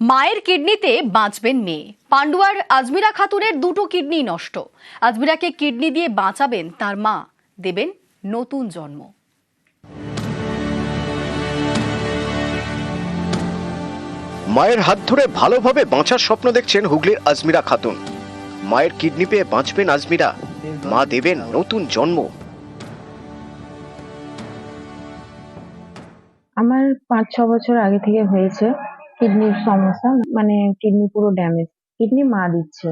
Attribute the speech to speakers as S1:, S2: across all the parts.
S1: মায়ের কিডনিতে বাঁচবেন মেয়ে। পান্ডুয়ার আজমিরা খাতুনের দুটো কিডনি নষ্ট। আজমিরাকে কিডনি দিয়ে বাঁচাবেন তার মা। দেবেন নতুন জন্ম।
S2: মায়ের হাত ধরে ভালোভাবে বাঁচার স্বপ্ন দেখছেন হুগলির আজমিরা খাতুন। মায়ের কিডনি পেয়ে বাঁচবেন আজমিরা। মা দেবেন নতুন জন্ম।
S3: আমার পাঁচ ছ বছর আগে থেকে হয়েছে। কিডনির সমস্যা মানে কিডনি পুরো ড্যামেজ কিডনি মা দিচ্ছে।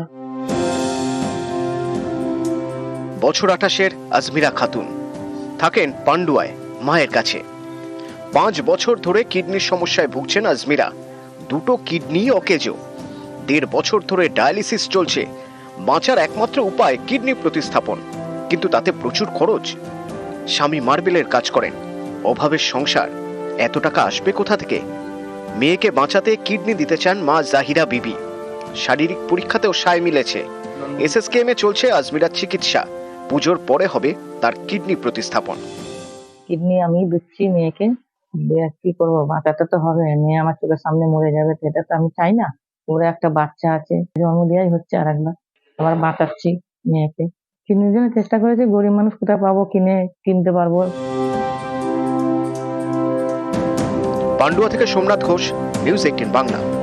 S2: বছর আঠাশের আজমিরা খাতুন থাকেন পান্ডুয়ায়, মায়ের কাছে। পাঁচ বছর ধরে কিডনির সমস্যায় ভুগছেন আজমিরা। দুটো কিডনি অকেজো। দেড় বছর ধরে ডায়ালিসিস চলছে। বাঁচার একমাত্র উপায় কিডনি প্রতিস্থাপন। কিন্তু তাতে প্রচুর খরচ। স্বামী মার্বেলের কাজ করেন। অভাবের সংসার। এত টাকা আসবে কোথা থেকে? মেয়েকে বাঁচাতে কিডনি দিতে চান মা জাহিরা বিবি। শারীরিক পরীক্ষাতেও সায় মিলেছে। এসএসকেএমে চলছে আজমিরার চিকিৎসা। পুজোর পরে হবে তার কিডনি প্রতিস্থাপন।
S3: কিডনি আমি দিচ্ছি মেয়েকে। কি করব? বাঁচাতে তো হবে। মেয়ে আমার চোখের সামনে মরে যাবে এটা তো আমি চাই না। ওরা একটা বাচ্চা আছে জন্ম দেওয়াই হচ্ছে আর একবার আবার বাঁচাচ্ছি মেয়েকে। কিডনির জন্য চেষ্টা করেছি, গরিব মানুষ কোথায় পাবো? কিনে, কিনতে পারব।
S2: পান্ডুয়া থেকে সোমনাথ ঘোষ নিউজ এইটিন বাংলা।